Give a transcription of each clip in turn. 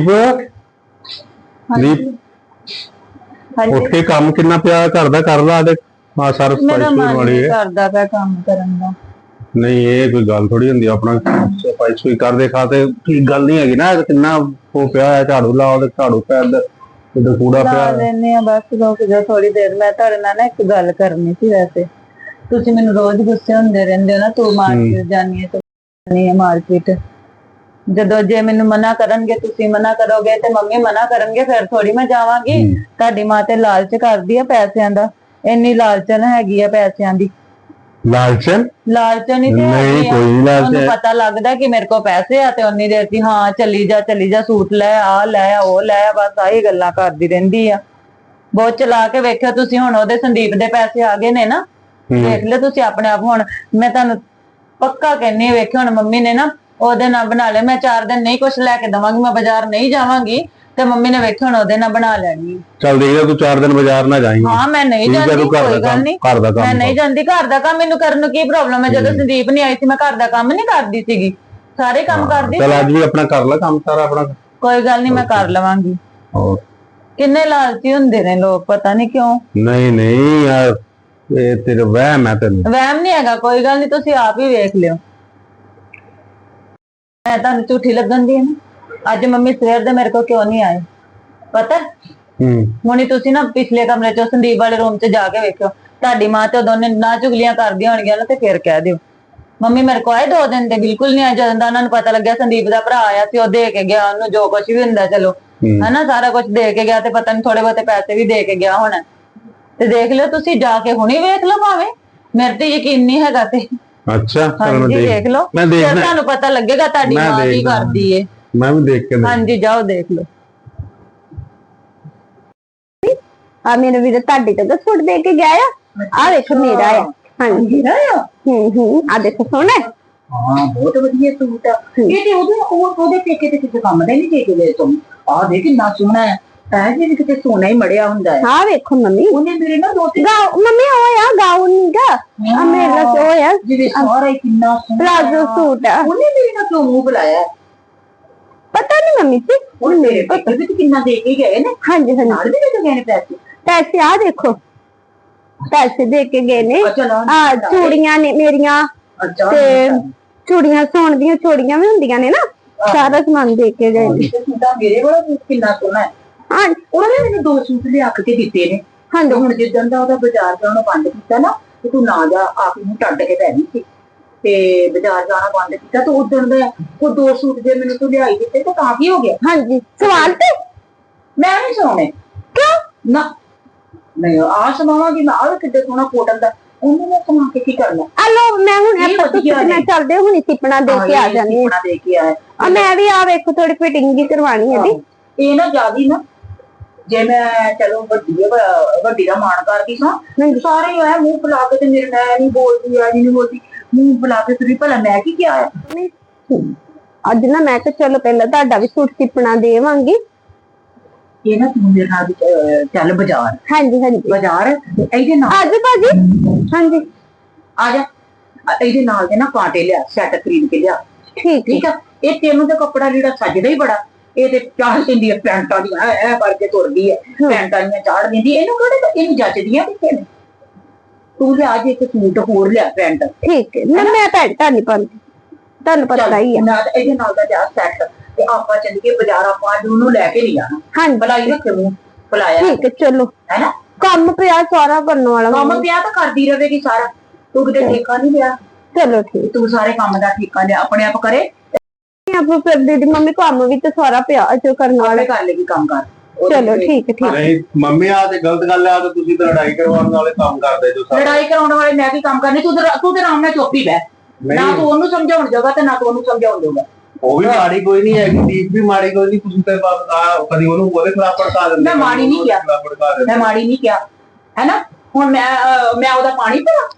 ਸੰਦੀਪ ਸੰਦੀਪ ਹਾਂਜੀ। ਉੱਠ ਕੇ ਕੰਮ ਕਿੰਨਾ ਪਿਆ? ਘਰ ਦਾ ਕਰ ਲਾ ਦੇ ਆ ਸਾਰਾ ਮੇਰਾ ਸਫ਼ਾਈ ਮਨ ਵਾਲੀ ਨਹੀਂ ਹੈ। ਕਰਦਾ ਪਿਆ ਕੰਮ ਕਰਨ ਦਾ। ਨਹੀਂ ਇਹ ਕੋਈ ਗੱਲ ਥੋੜੀ ਹੁੰਦੀ ਆ, ਆਪਣਾ ਸਫ਼ਾਈ ਸੁਈ ਕਰਦੇ ਖਾਤੇ। ਕੀ ਗੱਲ ਨਹੀਂ ਹੈਗੀ ਨਾ ਕਿੰਨਾ ਉਹ ਪਿਆ ਹੈ ਝਾੜੂ ਲਾਓ ਤੇ ਝਾੜੂ ਪਿਆ ਇੱਧਰ ਇੱਧਰ ਕੂੜਾ ਲਾ ਪਿਆ ਲੈਨੇ ਆ ਬਸ ਰੁਕ ਜਾ ਥੋੜੀ ਦੇਰ ਮੈਂ ਤੁਹਾਡੇ ਨਾਲ ਨਾ ਇੱਕ ਗੱਲ ਕਰਨੀ ਸੀ ਵੈਸੇ। ਤੁਸੀਂ ਮੈਨੂੰ ਰੋਜ਼ ਗੁੱਸੇ ਹੁੰਦੇ ਰਹਿੰਦੇ ਹੋ ਨਾ ਤੂੰ ਮਾਰਕੀਟ ਜਾਨੀ ਹੈ ਤੂੰ ਜਾਨੀ ਹੈ ਮਾਰਕੀਟ ਜਦੋਂ ਜੇ ਮੈਨੂੰ ਮਨਾ ਕਰਨਗੇ ਤੁਸੀਂ ਮਨਾ ਕਰੋਗੇ ਤੇ ਮੰਮੀ ਮਨਾ ਕਰਨਗੇ ਫਿਰ ਥੋੜੀ ਮੈਂ ਜਾਵਾਂਗੀ। ਤੁਹਾਡੀ ਮਾਂ ਤੇ ਲਾਲਚ ਕਰਦੀ ਆ ਪੈਸਿਆਂ ਦਾ। ਇੰਨੀ ਲਾਲਚਨ ਹੈਗੀ ਆ ਪੈਸਿਆਂ ਦੀ। ਲਾਲਚਨ? ਲਾਲਚਨ ਹੀ ਤੇ ਨਹੀਂ ਕੋਈ ਲਾਲਚ ਉਹਨੂੰ। ਪਤਾ ਲੱਗਦਾ ਕਿ ਮੇਰੇ ਕੋਲ ਪੈਸੇ ਆ ਤੇ ਉਨੀ ਦੇਰ ਦੀ ਹਾਂ ਚੱਲੀ ਜਾ ਚੱਲੀ ਜਾ ਸੂਟ ਲੈ ਆ ਲੈ ਉਹ ਲੈ ਬਸ ਆਹੀ ਗੱਲਾਂ ਕਰਦੀ ਰਹਿੰਦੀ ਆ। ਬਹੁਤ ਚਲਾ ਕੇ ਵੇਖਿਓ ਤੁਸੀਂ ਹੁਣ ਉਹਦੇ ਸੰਦੀਪ ਦੇ ਪੈਸੇ ਆ ਗਏ ਨੇ ਨਾ। ਦੇਖ ਲਿਓ ਤੁਸੀਂ ਆਪਣੇ ਆਪ ਹੁਣ। ਮੈਂ ਤੁਹਾਨੂੰ ਪੱਕਾ ਕਹਿੰਨੀ ਵੇਖਿਓ ਹੁਣ ਮੰਮੀ ਨੇ ਨਾ ਉਹਦੇ ਨਾਲ ਬਣਾ ਲਿਆ। ਮੈਂ ਚਾਰ ਦਿਨ ਨਹੀਂ ਕੁਝ ਲੈ ਕੇ ਦਵਾਂਗੀ ਮੈਂ ਬਾਜ਼ਾਰ ਨਹੀਂ ਜਾਵਾਂਗੀ ਤੇ ਮੰਮੀ ਨੇ ਵੇਖਿਓ ਹੁਣ ਉਹਦੇ ਨਾਲ ਬਣਾ ਲੈਣੀ। ਚੱਲ ਲੈ ਤੂੰ ਚਾਰ ਦਿਨ ਬਾਜ਼ਾਰ ਨਾ ਜਾਈਂ। ਹਾਂ ਮੈਂ ਨਹੀਂ ਜਾਂਦੀ ਕੋਈ ਗੱਲ ਕੰਮ ਨਹੀਂ। ਘਰ ਦਾ ਮੈਂ ਨਹੀਂ ਜਾਂਦੀ ਘਰ ਦਾ ਕੰਮ ਮੈਨੂੰ ਕਰਨ ਨੂੰ ਕੀ ਪ੍ਰੋਬਲਮ ਹੈ? ਜਦੋਂ ਸੰਦੀਪ ਨਹੀਂ ਆਈ ਸੀ ਮੈਂ ਘਰ ਦਾ ਕੰਮ ਨਹੀਂ ਕਰਦੀ ਸੀਗੀ। ਸਾਰੇ ਕੰਮ ਕਰਦੀ ਚੱਲ ਅੱਜ ਵੀ ਆਪਣਾ ਕਰ ਲੈ ਕੰਮ ਸਾਰਾ ਆਪਣਾ। ਕੋਈ ਗੱਲ ਨਹੀਂ ਮੈਂ ਕਰ ਲਵਾਂਗੀ। ਹੋਰ? ਕਿੰਨੇ ਲਾਲਚੀ ਹੁੰਦੇ ਨੇ ਲੋਕ ਪਤਾ ਨਹੀਂ ਕਿਉਂ। ਨਹੀਂ ਨਹੀਂ ਯਾਰ ਇਹ ਤੇਰੇ ਵਹਿਮ ਹੈ ਤੈਨੂੰ। ਵਹਿਮ ਨਹੀਂ ਹੈਗਾ ਕੋਈ ਗੱਲ ਨਹੀਂ ਤੁਸੀਂ ਆਪ ਹੀ ਵੇਖ ਲਿਓ। ਮੈਂ ਤੁਹਾਨੂੰ ਝੂਠੀ ਲੱਗਣ ਦੀ ਹੈ ਨਾ। ਅੱਜ ਮੰਮੀ ਸਵੇਰ ਦੇ ਮੇਰੇ ਕੋਲ ਕਿਉਂ ਨਹੀਂ ਆਏ? ਪਤਾ? ਹੂੰ। ਹੁਣੀ ਤੁਸੀਂ ਨਾ ਪਿਛਲੇ ਕਮਰੇ ਚੋਂ ਸੰਦੀਪ ਵਾਲੇ ਰੂਮ 'ਚ ਜਾ ਕੇ ਵੇਖਿਓ। ਤੁਹਾਡੀ ਮਾਂ ਤੇ ਦੋਨੇ ਨਾ ਚੁਗਲੀਆਂ ਕਰਦੀਆਂ ਹੋਣਗੀਆਂ ਨਾ ਤੇ ਫਿਰ ਕਹਿ ਦਿਓ। ਮੰਮੀ ਮੇਰੇ ਕੋਲ ਆਏ ਦੋ ਦਿਨ ਤੇ ਬਿਲਕੁਲ ਨਹੀਂ ਆਏ। ਜਦੋਂ ਦਾ ਉਹਨਾਂ ਨੂੰ ਪਤਾ ਲੱਗਿਆ ਸੰਦੀਪ ਦਾ ਭਰਾ ਆਇਆ ਸੀ ਉਹ ਦੇ ਕੇ ਗਿਆ। ਉਹਨੂੰ ਜੋ ਕੁਝ ਵੀ ਹੁੰਦਾ ਚਲੋ। ਹਨਾ ਸਾਰਾ ਕੁਝ ਦੇ ਕੇ ਗਿਆ ਤੇ ਪਤਾ ਨਹੀਂ ਥੋੜੇ ਬਹੁਤੇ ਪੈਸੇ ਵੀ ਦੇ ਕੇ ਗਿਆ ਹੋਣਾ। ਤੇ ਦੇਖ ਲਿਓ ਤੁਸੀਂ ਜਾ ਕੇ ਹੁਣੀ ਵੇਖ ਲਓ ਭਾਵੇਂ। ਮੇਰੇ ਤੇ ਯਕੀਨ ਨਹੀਂ ਹੈਗਾ ਤੇ। ਅੱਛਾ ਚੱਲ ਮੈਂ ਹਾਂਜੀ ਦੇਖ ਦੇਖ ਲਓ। ਮੈਂ ਫਿਰ ਦੇਖਣਾ ਤੁਹਾਨੂੰ ਪਤਾ ਲੱਗੇਗਾ ਤੁਹਾਡੀ ਮੈਂ ਮਾਂ ਕੀ ਦੇਖਦਾ। ਕਰਦੀ ਏ। ਮੈਂ ਵੀ ਦੇਖ ਕੇ ਦੇਖ- ਹਾਂਜੀ ਜਾਓ ਦੇਖ ਲਓ। ਆ ਮੇਰੇ ਵੀਰ ਤੁਹਾਡੇ ਤੋਂ ਤਾਂ ਸੂਟ ਦੇ ਕੇ ਗਿਆ ਆ। ਆ ਵੇਖੋ ਮੇਰਾ ਆ। ਹਾਂਜੀ। ਮੇਰਾ ਆ? ਹੂੰ ਹੂੰ। ਆ ਦੇਖੋ ਸੋਹਣਾ ਹੈ। ਹਾਂ ਬਹੁਤ ਵਧੀਆ ਸੂਟ ਆ। ਇਹ ਤੇ ਉਹਦੇ ਉਹ ਉਹਦੇ ਪੇਕੇ ਤੇ ਕਿਸੇ ਕੰਮ ਦਾ ਨਹੀਂ ਦੇ ਕੇ ਗਏ ਤੁਮ ਆ ਦੇ ਕਿੰਨਾ ਸੋਹਣਾ ਹੈ। ਐ ਜਿਵੇਂ ਕਿਤੇ ਸੋਨਾ ਹੀ ਮੜਿਆ ਹੁੰਦਾ ਹੈ। ਆ ਵੇਖੋ ਮੰਮੀ। ਉਹਨੇ ਮੇਰੇ ਨਾਲ ਦੋ ਤਿੰਨ ਗਾਉ ਮੰਮੀ ਉਹ ਆ ਗਾਉਨ ਨੀਗਾ ਆ ਮੇਰਾ ਸੋ ਆ ਜਿਹਦੇ ਸਾਰਾ ਹੀ ਕਿੰਨਾ ਸੋਹਣਾ ਪਲਾਜ਼ੋ ਸੂਟ ਆ। ਉਹਨੇ ਮੇਰੇ ਨਾਲ ਕਿਉਂ ਮੂੰਹ ਬੁਲਾਇਆ। ਹੈ? ਪਤਾ ਨਹੀਂ ਮੰਮੀ ਜੀ ਉਹ ਮੇਰੇ ਪੇਕੇ ਵੀ ਤੇ ਕਿੰਨਾ ਦੇ ਕੇ ਗਏ ਨੇ। ਹਾਂਜੀ ਹਾਂਜੀ। ਨਾਲ ਵੀ ਦੇ ਕੇ ਗਏ ਨੇ ਪੈਸੇ? ਪੈਸੇ ਆ ਦੇਖੋ। ਪੈਸੇ ਦੇ ਕੇ ਗਏ ਨੇ। ਆ ਚੂੜੀਆਂ ਨੇ ਮੇਰੀਆਂ। ਤੇ ਚੂੜੀਆਂ ਸੋਨ ਦੀਆਂ ਚੂੜੀਆਂ ਵੀ ਹੁੰਦੀਆਂ ਨੇ ਨਾ। ਸਾਰਾ ਸਮਾਨ ਦੇ ਕੇ ਗਏ ਨੇ। ਸੂਟਾ ਮੇਰੇ ਸੂਟ ਕਿੰਨਾ ਸੋਹਣਾ ਹੈ। ਹਾਂ ਉਹਨੇ ਮੈਨੂੰ ਦੋ ਸੂਟ ਲਿਆ ਕੇ ਦਿੱਤੇ ਨੇ। ਹਾਂਜੀ। ਹੁਣ ਜਿੱਦਾਂ ਦਾ ਉਹਦਾ ਬਾਜ਼ਾਰ ਜਾਣਾ ਬੰਦ ਕੀਤਾ ਨਾ ਤੇ ਤੂੰ ਨਾ ਜਾ ਆਪ ਨੂੰ ਟੱਡ ਕੇ ਗਈ ਸੀ। ਤੇ ਬਾਜ਼ਾਰ ਜਾਣਾ ਬੰਦ ਕੀਤਾ ਤੇ ਉਦੋਂ ਦਾ ਉਹ ਦੋ ਸੂਟ ਜੇ ਮੈਨੂੰ ਤੂੰ ਲਿਆਈ ਦਿੱਤੇ ਤੇ ਤਾਂ ਕੀ ਹੋ ਗਿਆ? ਹਾਂਜੀ ਸਵਾਲ ਤੇ? ਮੈਂ ਨਹੀਂ ਸੋਣੇ ਕਿਉਂ? ਨਾ ਨਹੀਂ ਆ ਸਮਾਵਾਂਗੀ ਮੈਂ ਆਹ ਕਿੱਡੇ ਸੋਹਣਾ ਕੋਟਨ ਦਾ ਉਹਨੂੰ ਮੈਂ ਸਮਾ ਕੇ ਕੀ ਕਰਨਾ? ਆ ਲੋ ਮੈਂ ਹੁਣ ਇਹ ਨੇ। ਚੱਲਦੇ ਹੁਣੀ ਸਿਪਣਾ ਦੇ ਕੇ ਆ ਜਾਣੀ ਸਿਪਣਾ ਦੇ ਕੇ ਆਇਆ। ਆ ਮੈਂ ਵੀ ਆ ਵੇਖੋ ਥੋੜੀ ਫਿਟਿੰਗ ਜੀ ਕਰਵਾਣੀ ਹੈ ਦੀ ਇਹ ਨਾ ਜਿਆਦੀ ਨਾ ਜੇ ਮੈਂ ਚਲੋ ਵੱਡੀ ਵ- ਵੱਡੀ ਦਾ ਮਾਣ ਕਰਦੀ ਸਾਂ। ਸਾਰੇ ਐ ਮੂੰਹ ਫੁਲਾ ਕੇ ਤੇ ਮੇਰੇ ਮੈਂ ਨਹੀਂ ਬੋਲਦੀ ਆ ਨਹੀਂ ਬੋਲਦੀ ਮੂੰਹ ਫੁਲਾ ਕੇ ਤੁਰੀ ਭਲਾ ਮੈਂ ਕੀ ਕਿਹਾ ਅੱਜ ਨਾ ਮੈਂ ਕਿਹਾ ਚਲੋ ਪਹਿਲਾਂ ਤੁਹਾਡਾ ਵੀ ਸੂਟ ਸਿਪਣਾ ਦੇਵਾਂਗੀ। ਇਹ ਨਾ ਤੂੰ ਮੇਰੇ ਨਾਲ ਅਹ, ਚੱਲ ਬਾਜ਼ਾਰ। ਹਾਂਜੀ ਹਾਂਜੀ। ਬਾਜ਼ਾਰ ਇਹਦੇ ਨਾਲ। ਆਜੋ ਭਾਜੀ। ਹਾਂਜੀ। ਆ ਜਾ। ਇਹਦੇ ਨਾਲ ਦੇ ਨਾ ਕਾਂਟੇ ਲਿਆ ਸੈੱਟ ਖਰੀਦ ਕੇ ਲਿਆ। ਠੀਕ ਠੀਕ ਆ? ਇਹ ਤੈਨੂੰ ਤੇ ਕੱਪੜਾ ਜਿਹੜਾ ਸੱਜਦਾ ਹੀ ਬੜਾ। ਇਹ ਤੇ ਚਾਹ ਦਿੰਦੀ ਹੈ ਪੈਂਟਾਂ ਦੀਆਂ ਐ ਐ ਕਰਕੇ ਤੁਰਦੀ ਹੈ। ਪੈਂਟਾਂ ਦੀਆਂ ਚਾੜ ਦਿੰਦੀ ਇਹਨੂੰ ਕਿਹੜੇ ਇਹਨੂੰ ਜੱਚਦੀਆਂ ਕਿੱਥੇ ਨੇ ਤੂੰ ਲਿਆ ਜੇ ਇੱਕ ਸੂਟ ਹੋਰ ਲਿਆ ਪੈਂਟ। ਠੀਕ ਹੈ। ਨਾ ਮੈਂ ਭੈਣਾਂ ਨਹੀਂ ਪਾਉਂਦੀ ਤੁਹਾਨੂੰ ਪਤਾ ਹੀ ਹੈ ਨਾਲ ਇਹਦੇ ਨਾਲ ਦਾ ਜਾ ਸੈੱਟ ਤੇ ਆਪਾਂ ਚੱਲੀਏ ਬਾਜ਼ਾਰ ਆਪਾਂ ਅੱਜ ਉਹਨੂੰ ਲੈ ਕੇ ਨਹੀਂ ਜਾਣਾ। ਹਾਂਜੀ। ਬੁਲਾਈ ਰੱਖੇ ਮੂੰਹ ਬੁਲਾਇਆ ਠੀਕ ਹੈ ਚਲੋ। ਹੈ ਨਾ ਕੰਮ ਪਿਆ ਸਾਰਾ ਕਰਨ ਵਾਲਾ ਕੰਮ ਪਿਆ ਤਾਂ ਕਰਦੀ ਰਹੇਗੀ ਸਾਰਾ। ਤੂੰ ਕਿਤੇ ਠੇਕਾ ਨਹੀਂ ਲਿਆ? ਚਲੋ ਠੀਕ। ਤੂੰ ਸਾਰੇ ਕੰਮ ਦਾ ਠੇਕਾ ਲਿਆ ਆਪਣੇ ਆਪ ਕਰੇ। ਆਪ ਫਿਰ ਦੀਦੀ ਮੰਮੀ ਕੰਮ ਵੀ ਤੇ ਸਾਰਾ ਪਿਆ ਜੋ ਕਰਨ ਵਾਲਾ। ਆਪੇ ਕਰ ਲੇਗੀ ਕੰਮ ਕਰ। ਉਹਦੇ ਚਲੋ ਤੇ ਠੀਕ ਹੈ ਠੀਕ ਹੈ। ਨਹੀਂ ਮੰਮੀ ਆ ਤੇ ਗਲਤ ਗੱਲ ਆ ਤੇ ਤੁਸੀਂ ਤਾਂ ਲੜਾਈ ਕਰਵਾਉਣ ਵਾਲੇ ਕੰਮ ਕਰਦੇ ਜੋ ਸਾਰਾ। ਲੜਾਈ ਕਰਾਉਣ ਵਾਲੇ ਮੈਂ ਕੀ ਕੰਮ ਕਰਨੇ? ਤੂੰ ਤੇ ਤੂੰ ਤੇ ਆਰਾਮ ਨਾਲ ਚੁੱਪ ਹੀ ਬਹਿ। ਨਾ ਨਹੀਂ। ਤੂੰ ਉਹਨੂੰ ਸਮਝਾਉਣ ਜੋਗਾ ਤੇ ਨਾ ਤੂੰ ਉਹਨੂੰ ਸਮਝਾਉਣ ਜੋਗਾ। ਉਹ ਵੀ ਮਾੜੀ ਕੋਈ ਨਹੀਂ ਹੈਗੀ ਦੀਪ ਵੀ ਮਾੜੀ ਕੋਈ ਨਹੀਂ ਤੁਸੀਂ ਤੇ ਬਸ ਆ ਕਦੀ ਉਹਨੂੰ ਉਹਦੇ ਖਿਲਾਫ ਭੜਕਾ ਦਿੰਦੇ ਮੈਂ ਮਾੜੀ ਨਹੀਂ ਉਹਦੇ ਖਿਲਾਫ਼ ਭੜਕਾ ਦਿੰਦੇ ਮੈਂ ਮਾੜੀ ਨਹੀਂ ਕਿਹਾ। ਹੈਨਾ? ਹੁਣ ਮੈਂ ਅਹ, ਮੈਂ ਉਹਦਾ ਪਾਣੀ ਪੀਣਾ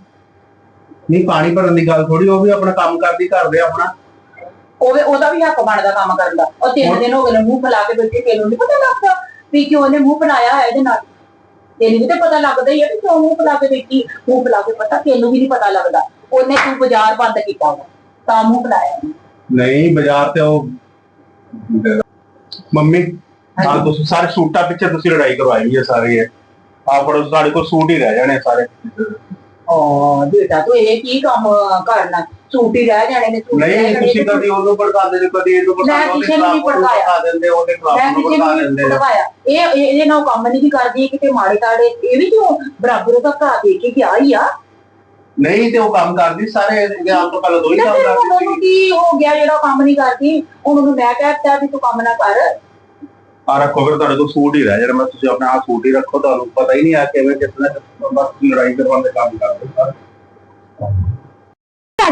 ਨਹੀਂ ਪਾਣੀ ਭਰਨ ਦੀ ਗੱਲ ਥੋੜੀ ਉਹ ਵੀ ਆਪਣਾ ਕੰਮ ਕਰਦੀ ਕਰਦੇ ਆਪਣਾ। ਉਹ ਉਹਦਾ ਵੀ ਹੱਕ ਬਣਦਾ ਕੰਮ ਕਰਨ ਦਾ। ਉਹ ਤਿੰਨ ਦਿਨ ਹੋ ਗਏ ਨੇ ਮੂੰਹ ਫੁਲਾ ਕੇ ਬੈਠੇ ਤੈਨੂੰ ਨਹੀਂ ਪਤਾ ਲੱਗਦਾ ਵੀ ਕਿਉਂ ਉਹਨੇ ਮੂੰਹ ਫੁਲਾਇਆ ਹੈ ਇਹਦੇ ਨਾਲ। ਤੈਨੂੰ ਵੀ ਤਾਂ ਪਤਾ ਲੱਗਦਾ ਹੀ ਕਿਉਂ ਮੂੰਹ ਫੁਲਾ ਕੇ ਬੈਠੀ ਮੂੰਹ ਫੁਲਾ ਕੇ ਪਤਾ ਤੈਨੂੰ ਵੀ ਨਹੀਂ ਪਤਾ ਲੱਗਦਾ। ਉਹਨੇ ਤੂੰ ਬਾਜ਼ਾਰ ਬੰਦ ਕੀਤਾ ਵਾ ਤਾਂ ਮੂੰਹ ਫੁਲਾਇਆ ਨਹੀਂ ਬਾਜ਼ਾਰ ਤੇ ਉਹ ਮੰਮੀ ਆ ਤੁਸੀਂ ਸਾਰੇ ਸੂਟਾਂ ਪਿੱਛੇ ਤੁਸੀਂ ਲੜਾਈ ਕਰਵਾਈ ਹੈ ਸਾਰੇ ਆ ਫੜੋ ਸਾਡੇ ਕੋਲ ਸੂਟ ਹੀ ਰਹਿ ਜਾਣੇ ਸਾਰੇ। ਓ ਬੇਟਾ ਤੂੰ ਇਹ ਕੀ ਕੰਮ ਕਰਨਾ? ਸੂਟ ਹੀ ਰਹਿ ਜਾਣੇ ਨੇ ਸੂਟ ਰਹਿ ਨਹੀਂ ਜਾਣੇ ਤੁਸੀਂ ਨੇ। ਕਦੀ ਉਹਨੂੰ ਭੜਕਾ ਦਿੰਦੇ ਕਦੀ ਇਹਨੂੰ ਭੜਕਾ ਮੈਂ ਦਿੰਦੇ ਕਿਸੇ ਨੂੰ ਨਹੀਂ ਭੜਕਾਇਆ। ਦਿੰਦੇ ਉਹਦੇ ਮੈਂ ਖਿਲਾਫ ਨੂੰ ਕਿਸੇ ਭੜਕਾ ਨੂੰ ਨਹੀਂ ਭੜਕਾਇਆ। ਇਹ ਇਹ- ਇਹਦੇ ਨਾਲ ਕੰਮ ਨਹੀਂ ਕਰਦੀ ਕਿਤੇ ਮਾੜੇ ਤਾੜੇ ਇਹ ਵੀ ਕਿਉਂ ਬਰਾਬਰ ਦਾ ਭਰਾ ਦੇ ਕੇ ਗਿਆ ਹੀ ਆ। ਨਹੀਂ ਤੇ ਉਹ ਕੰਮ ਕਰਦੀ ਸਾਰੇ ਗਿਆਨ ਤੋਂ ਪਹਿਲਾਂ ਦੋ ਹੀ ਤੇ ਕੰਮ ਕਰਦੀ ਉਹਨੂੰ ਸੀ। ਕੀ ਹੋ ਗਿਆ ਜਿਹੜਾ ਕੰਮ ਨਹੀਂ ਕਰਦੀ? ਉਹਨੂੰ ਮੈਂ ਕਹਿਤਾ ਵੀ ਤੂੰ ਕੰਮ ਨਾ ਕਰ। ਆ ਰੱਖੋ ਫਿਰ ਤੁਹਾਡੇ ਕੋਲ ਸੂਟ ਹੀ ਰਹਿ ਜਾਣਾ ਮੈਂ ਤੁਸੀਂ ਆਪਣਾ ਆਹ ਸੂਟ ਹੀ ਰੱਖੋ ਤੁਹਾਨੂੰ ਪਤਾ ਹੀ ਨਹੀਂ ਆ ਕਿਵੇਂ ਕਿਤਨਾ ਬਸ ਲੜਾਈ ਕਰਵਾਉਣ ਦੇ ਕੰਮ ਕਰਦੇ ਸਾਰੇ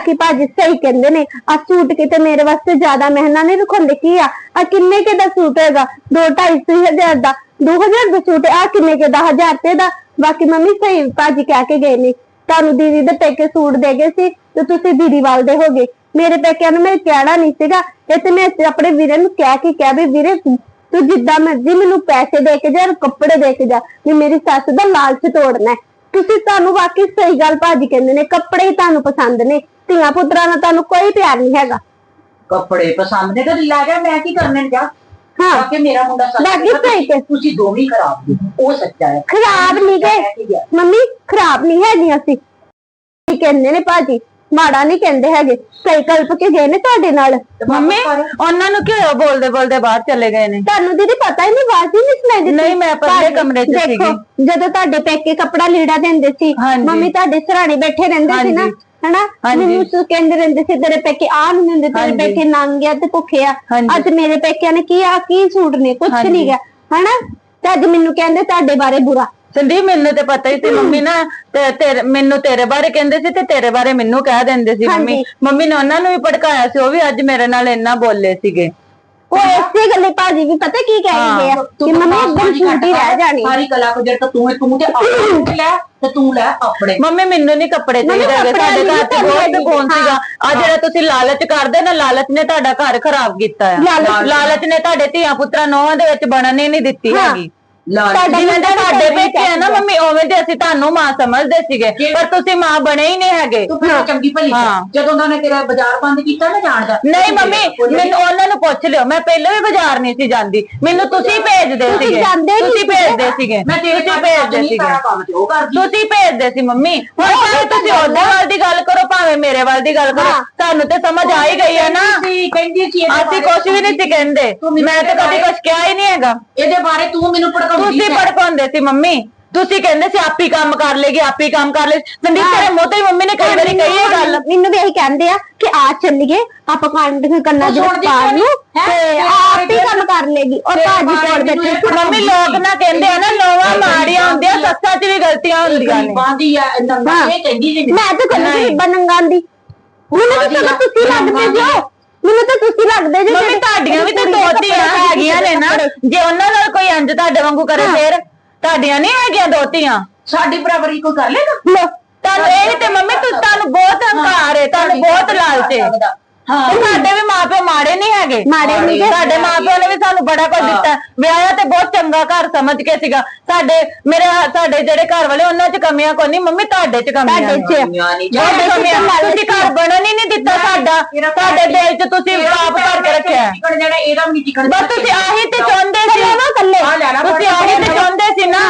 ਕਾਕੀ ਭਾਜੀ ਸਹੀ ਕਹਿੰਦੇ ਨੇ। ਆ ਸੂਟ ਕਿਤੇ ਮੇਰੇ ਵਾਸਤੇ ਜ਼ਿਆਦਾ ਮਹਿੰਗਾ ਨਹੀਂ ਰਖਾਉਂਦੇ, ਕੀ ਆ? ਆ ਕਿੰਨੇ ਕੇ ਦਾ ਸੂਟ ਹੈਗਾ? 2 250 ਹਜ਼ਾਰ ਦਾ। 2000 ਦਾ ਸੂਟ ਆ ਕਿੰਨੇ ਕੇ ਦਾ? 1000 ਤੇ ਦਾ। ਬਾਕੀ ਮੰਮੀ ਸਹੀ ਭਾਜੀ ਕਹਿ ਕੇ ਗਏ ਨੇ। ਤੁਹਾਨੂੰ ਦੀਦੀ ਦੇ ਪੇਕੇ ਸੂਟ ਦੇ ਗਏ ਸੀ ਤੇ ਤੁਸੀਂ ਦੀਦੀ ਵੱਲ ਦੇ ਹੋ ਮੇਰੇ ਪੈਕਿਆਂ ਨੂੰ ਮੈਂ ਕਹਿਣਾ ਨਹੀਂ ਸੀਗਾ। ਇਹ ਤੇ ਮੈਂ ਆਪਣੇ ਵੀਰੇ ਨੂੰ ਕਹਿ ਕੇ ਕਿਹਾ ਵੀ ਵੀਰੇ, ਤੂੰ ਜਿੱਦਾਂ ਮਰਜ਼ੀ ਮੈਨੂੰ ਪੈਸੇ ਦੇ ਕੇ ਜਾ ਔਰ ਕੱਪੜੇ ਦੇ ਕੇ ਜਾ, ਵੀ ਮੇਰੀ ਸੱਸ ਦਾ ਲਾਲਚ ਤੋੜਨਾ ਤੁਸੀਂ ਤੁਹਾਨੂੰ ਵਾਕਈ ਸਹੀ ਗੱਲ ਭਾਜੀ ਕਹਿੰਦੇ ਨੇ। ਕੱਪੜੇ ਹੀ ਤੁਹਾਨੂੰ ਪਸੰਦ ਨੇ। ਧੀਆਂ ਪੁੱਤਰਾਂ ਨਾਲ ਤੁਹਾਨੂੰ ਕੋਈ ਪਿਆਰ ਨਹੀਂ ਹੈਗਾ। ਕੱਪੜੇ ਪਸੰਦ ਨੇ ਕਦੀ ਲੈ ਜਾ ਮੈਂ ਕੀ ਕਰਨੇ ਨੇ ਜਾ? ਹਾਂ। ਬਾਕੀ ਮੇਰਾ ਮੁੰਡਾ ਸੱਚ ਕਹਿੰਦਾ, ਸਹੀ ਕਿ- ਤੁਸੀਂ ਦੋਵੇਂ ਖਰਾਬ ਹੋ ਉਹ ਸੱਚਾ ਹੈ। ਖਰਾਬ ਨਹੀਂ ਗਏ। ਕੇ। ਮੰਮੀ ਖਰਾਬ ਨਹੀਂ ਹੈਗੀਆਂ ਅਸੀਂ ਕੀ ਕਹਿੰਦੇ ਨੇ ਭਾਜੀ? ਮਾੜਾ ਨਹੀਂ ਕਹਿੰਦੇ ਹੈਗੇ। ਸਹੀ ਕਲਪ ਕੇ ਗਏ ਨੇ ਤੁਹਾਡੇ ਨਾਲ। ਤੇ ਮੰਮੀ ਉਹਨਾਂ ਨੂੰ ਕਿਉਂ ਬੋਲਦੇ ਬੋਲਦੇ ਬਾਹਰ ਚਲੇ ਗਏ ਨੇ। ਤੁਹਾਨੂੰ ਦੀਦੀ ਪਤਾ ਹੀ ਨਹੀਂ ਆਵਾਜ਼ ਹੀ ਨਹੀਂ ਸੁਣਾਈ ਦਿੱਤੀ। ਨਹੀਂ, ਮੈਂ ਪਰਲੇ ਕਮਰੇ 'ਚ ਸੀਗੀ। ਜਦੋਂ ਤੁਹਾਡੇ ਪੇਕੇ ਕੱਪੜਾ ਲੀੜਾ ਦਿੰਦੇ ਸੀ। ਮੰਮੀ ਤੁਹਾਡੇ ਸਰਾਣੇ ਬੈਠੇ ਰਹਿੰਦੇ ਸੀ ਨਾ। ਹਾਂਜੀ। ਹਨਾ। ਮੈਨੂੰ ਸੁ ਕਹਿੰਦੇ ਰਹਿੰਦੇ ਸੀ ਤੇਰੇ ਪੇਕੇ ਆ ਨਹੀਂ ਹੁੰਦੇ ਤੇਰੇ। ਪੇਕੇ ਨੰਗ ਆ ਤੇ ਭੁੱਖੇ ਆ। ਅੱਜ ਮੇਰੇ ਪੇਕਿਆਂ ਨੇ ਕੀ ਆ ਕੀ ਸੂਟ ਨੇ ਕੁਛ। ਨਹੀਂ ਗਿਆ ਹਨਾ ਤੇ ਅੱਜ ਮੈਨੂੰ ਕਹਿੰਦੇ ਤੁਹਾਡੇ ਬਾਰੇ ਬੁਰਾ ਸੰਦੀਪ ਮੈਨੂੰ ਤੇ ਪਤਾ ਹੀ ਸੀ ਮੰਮੀ ਨਾ ਤੇ ਤੇਰੇ ਮੈਨੂੰ ਤੇਰੇ ਬਾਰੇ ਕਹਿੰਦੇ ਸੀ ਤੇ ਤੇਰੇ ਬਾਰੇ ਮੈਨੂੰ ਕਹਿ ਦਿੰਦੇ ਸੀ ਮੰਮੀ। ਮੰਮੀ ਨੇ ਉਹਨਾਂ ਨੂੰ ਵੀ ਭੜਕਾਇਆ ਸੀ ਉਹ ਵੀ ਅੱਜ ਮੇਰੇ ਨਾਲ ਇੰਨਾ ਬੋਲੇ ਸੀਗੇ ਉਹ ਇਸੇ ਗੱਲੇ ਭਾਜੀ ਵੀ ਪਤਾ ਕੀ ਕਹਿੰਦੇ ਆ? ਕਿ ਮੰਮੀ ਇੱਕਦਮ ਛੂਟ ਹੀ ਰਹਿ ਜਾਣੀ। ਸਾਰੀ ਕਲਾ ਕੁਜਰ ਤਾਂ ਤੂੰ ਤੂੰ ਤੇ ਆਪਣੇ ਲੈ ਤੇ ਤੂੰ ਲੈ ਆਪਣੇ ਮੰਮੀ ਮੈਨੂੰ ਨਹੀਂ ਕੱਪੜੇ ਚਾਹੀਦੇ ਹੈਗੇ ਸਾਡੇ ਘਰ ਨਹੀਂ ਬਹੁਤ। ਕੌਣ ਸੀਗਾ। ਆ ਜਿਹੜਾ ਤੁਸੀਂ ਲਾਲਚ ਕਰਦੇ ਨਾ ਲਾਲਚ ਨੇ ਤੁਹਾਡਾ ਘਰ ਖਰਾਬ ਕੀਤਾ ਆ। ਲਾਲਚ- ਨੇ ਤੁਹਾਡੇ ਧੀਆਂ ਪੁੱਤਰਾਂ ਨੌਵਾਂ ਦੇ ਵਿੱਚ ਬਣਨ ਹੀ ਨਹੀਂ ਦਿੱਤੀ ਹਾਂ। ਹੈਗੀ। ਲਾਲ ਤੁਹਾਡਾ ਜਿਵੇਂ ਦੇ ਮੁੰਡਾ ਸਾਡੇ ਪੇਕੇ ਆ ਨਾ। ਮੰਮੀ ਉਵੇਂ ਦੇ ਅਸੀਂ ਤੁਹਾਨੂੰ ਮਾਂ ਸਮਝਦੇ ਸੀਗੇ ਪਰ ਤੁਸੀਂ ਮਾਂ ਬਣੇ ਹੀ ਨਹੀਂ ਹੈਗੇ। ਤੂੰ ਫਿਰ ਚੰਗੀ ਭਲੀ ਹਾਂ। ਜਦੋਂ ਉਹਨਾਂ ਨੇ ਤੇਰਾ ਬਾਜ਼ਾਰ ਬੰਦ ਕੀਤਾ ਨਾ ਜਾਣਦਾ ਨਹੀਂ ਮੰਮੀ ਮੈਨੂੰ ਉਹਨਾਂ ਨੂੰ ਪੁੱਛ ਲਿਓ ਮੈਂ ਪਹਿਲਾਂ ਵੀ ਬਾਜ਼ਾਰ ਨਹੀਂ ਸੀ ਜਾਂਦੀ। ਮੈਨੂੰ ਤੁਸੀਂ ਭੇਜਦੇ ਤੁਸੀਂ ਸੀਗੇ। ਜਾਂਦੇ ਨਹੀਂ ਤੁਸੀਂ। ਭੇਜਦੇ ਸੀਗੇ। ਮੈਂ ਤੇਰੇ ਤੁਸੀਂ ਭੇਜਦੇ ਸੀਗੇ ਸਾਰਾ ਕੰਮ ਤੇ ਉਹ ਕਰਦੀ। ਤੁਸੀਂ ਭੇਜਦੇ ਸੀ ਮੰਮੀ। ਹੁਣ ਭਾਵੇਂ ਤੁਸੀਂ ਉਹਦੇ ਵੱਲ ਦੀ ਗੱਲ ਕਰੋ ਭਾਵੇਂ ਮੇਰੇ ਵੱਲ ਦੀ ਗੱਲ ਕਰੋ। ਤੁਹਾਨੂੰ ਤੇ ਸਮਝ ਆ ਹੀ ਗਈ ਹੈ ਨਾ। ਸੀ ਕਹਿੰਦੀ ਸੀ ਇਹਦੇ ਅਸੀਂ ਬਾਰੇ ਕੁਝ ਵੀ ਨਹੀਂ ਸੀ ਕਹਿੰਦੇ। ਤੂੰ ਮੈਨੂੰ ਮੈਂ ਤਾਂ ਕਦੀ ਕੁਝ ਕਿਹਾ ਹੀ ਨਹੀਂ ਹੈਗਾ। ਇਹਦੇ ਬਾਰੇ ਤੂੰ ਮੈਨੂੰ ਭੜਕਾਉਂਦੀ ਤੁਸੀਂ ਭੜਕਾਉਂਦੇ ਸੀ ਮੰਮੀ। ਤੁਸੀਂ ਕਹਿੰਦੇ ਸੀ ਆਪੀ ਕੰਮ ਕਰ ਲੇਗੀ ਆਪੀ ਕੰਮ ਕਰ ਲੈ ਸੰਦੀਪ ਤੇਰੇ ਮੂੰਹ ਤੇ ਹੀ ਮੰਮੀ ਨੇ ਕਈ ਵਾਰੀ ਕਹੀ ਇਹ ਗੱਲ। ਮੈਨੂੰ ਵੀ ਇਹੀ ਕਹਿੰਦੇ ਆ ਕਿ ਆ ਚੱਲੀਏ ਆਪਾਂ ਕੰਡ ਕੰਨਾਂ ਨੂੰ ਕਿਉਂ ਨੀ? ਤੇ? ਆਪ ਹੀ ਕੰਮ ਕਰ ਲੇਗੀ ਔਰ ਭਾਜੀ ਕੋਲ ਬੈਠੇ ਮੰਮੀ ਲੋਕ ਨਾ ਕਹਿੰਦੇ ਆ ਨਾ ਨੋਵਾ ਮਾੜੀਆਂ ਹੁੰਦੀਆਂ ਸੱਸਾਂ 'ਚ ਵੀ ਗਲਤੀਆਂ ਹੁੰਦੀਆਂ ਨੇ। ਬਾਂਦੀ ਆ ਨੰਗਾ। ਇਹ ਕਹਿੰਦੀ ਸੀ ਮੈਂ ਤਾਂ ਕਹਿੰਦੀ ਸੀ ਬਨੰਗਾਂ ਦੀ। ਮੈਨੂੰ ਤਾਂ ਤੁਸੀਂ ਲੱਗਦੇ ਜੋ। ਮੈਨੂੰ ਤਾਂ ਤੁਸੀਂ ਲੱਗਦੇ ਜੋ ਮੰਮੀ ਤੁਹਾਡੀਆਂ ਵੀ ਤੇ ਦੋਤੀਆਂ ਹੈਗੀਆਂ ਨੇ ਨਾ। ਜੇ ਉਹਨਾਂ ਨਾਲ ਕੋਈ ਇੰਜ ਤੁਹਾਡੇ ਵਾਂਗੂ ਕਰੇ ਫੇਰ ਤੁਹਾਡੀਆਂ ਨਹੀਂ ਹੈਗੀਆਂ ਦੋਤੀਆਂ। ਸਾਡੀ ਬਰਾਬਰੀ ਕੋਈ ਕਰ ਲੇਗਾ? ਲੋ ਤੁਹਾਨੂੰ ਇਹ ਤੇ ਮੰਮੀ ਤੂੰ ਤੁਹਾਨੂੰ ਬਹੁਤ ਹੰਕਾਰ ਹੈ ਤੁਹਾਨੂੰ ਬਹੁਤ ਲਾਲਚ ਹੈ। ਹਾਂ। ਤੇ ਸਾਡੇ ਵੀ ਮਾਪੇ ਮਾੜੇ ਨਹੀਂ ਹੈਗੇ। ਮਾੜੇ ਨੀ ਗੇ। ਸਾਡੇ ਨੇ ਵੀ ਸਾਨੂੰ ਬੜਾ ਕੁਝ ਦਿੱਤਾ। ਵਿਆਹਿਆ ਤੇ ਬਹੁਤ ਚੰਗਾ ਘਰ ਸਮਝ ਕੇ ਸੀਗਾ। ਸਾਡੇ ਮੇਰੇ ਸਾਡੇ ਜਿਹੜੇ ਘਰ ਵਾਲੇ ਉਹਨਾਂ 'ਚ ਕਮੀਆਂ ਕੋਈ ਨਹੀਂ। ਮੰਮੀ ਤੁਹਾਡੇ 'ਚ ਕਮੀਆਂ ਤੁਹਾਡੇ ਨੇ। 'ਚ ਕਮੀਆਂ ਨੀ। ਬਹੁਤ ਕਮੀਆਂ ਤੁਸੀਂ ਘਰ ਬਣਨ ਹੀ ਨਹੀਂ ਦਿੱਤਾ ਸਾਡਾ। ਤੁਹਾਡੇ ਦਿਲ 'ਚ ਤੁਸੀਂ ਪਾਪ ਕਰਕੇ ਰੱਖਿਆ ਹੈ। ਟਿਕਣ ਜਿਹੜਾ ਇਹਦਾ ਵੀ ਨੀ ਟਿਕਣ ਬਸ ਤੁਸੀਂ ਆਹੀ ਤੇ ਚਾਹੁੰਦੇ ਸੀ। ਨਾ ਕੱਲੇ। ਆ ਲੈ ਲਾ ਤੁਸੀਂ ਆਹੀ ਤੇ ਚਾਹੁੰਦੇ ਸੀ ਨਾ।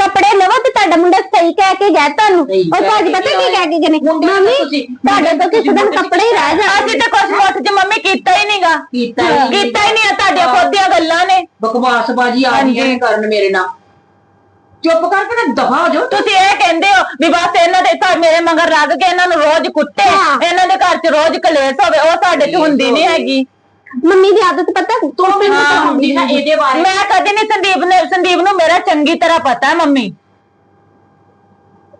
ਕੱਪੜੇ ਲਵੋ ਤੇ ਤੁਹਾਡਾ ਮੁੰਡਾ ਸਹੀ ਕਹਿ ਕੇ ਗਿਆ ਤੁਹਾਨੂੰ। ਸਹੀ ਉਹ ਕਹਿ ਭਾਜੀ ਕੇ ਪਤਾ ਕੀ ਗਿਆ। ਕਹਿ ਕੇ ਗਏ ਨੇ? ਮੁੰਡੇ ਨੂੰ ਮੰਮੀ ਤੁਸੀਂ- ਤੁਹਾਡੇ ਤੋਂ ਕਿਸੇ ਦਿਨ ਕੱਪੜੇ ਹੀ ਰਹਿ ਜਾਣਗੇ। ਅਸੀਂ ਤੇ ਕੁਛ ਮੁੱਠ 'ਚ ਮੰਮੀ ਕੀਤਾ ਹੀ ਨਹੀਂਗਾ ਕੀਤਾ ਹੀ ਨੀ। ਕੀਤਾ ਹੀ ਨਹੀਂ ਆ ਤੁਹਾਡੀਆਂ ਖੁਦ ਦੀਆਂ ਗੱਲਾਂ ਨੇ। ਬਕਵਾਸ ਬਾਜੀ ਆ ਰਹੀਆਂ ਨੇ ਕਰਨ ਮੇਰੇ ਨਾਲ। ਚੁੱਪ ਕਰਕੇ ਨਾ ਦਫਾ ਹੋ ਜਾਓ। ਤੁਸੀਂ ਇਹ ਕਹਿੰਦੇ ਹੋ ਵੀ ਬਸ ਇਹਨਾਂ ਦੇ ਤਾਂ ਮੇਰੇ ਮਗਰ ਲੱਗ ਕੇ ਇਹਨਾਂ ਨੂੰ ਰੋਜ਼ ਕੁੱਟੇ। ਹਾਂ। ਇਹਨਾਂ ਦੇ ਘਰ 'ਚ ਰੋਜ਼ ਕਲੇਸ਼ ਹੋਵੇ ਉਹ ਸਾਡੇ 'ਚ ਹੁੰਦੀ ਨਹੀਂ ਹੈਗੀ। ਮੰਮੀ ਦੀ ਆਦਤ ਪਤਾ ਤੂੰ ਮੈਨੂੰ ਹਾਂ। ਤਾਂ ਹੁੰਦੀ ਨਾ ਇਹਦੇ ਬਾਰੇ। ਮੈਂ ਕਦੇ ਨਹੀਂ ਸੰਦੀਪ ਨੇ ਸੰਦੀਪ ਨੂੰ ਮੇਰਾ ਚੰਗੀ ਤਰ੍ਹਾਂ ਪਤਾ ਹੈ ਮੰਮੀ।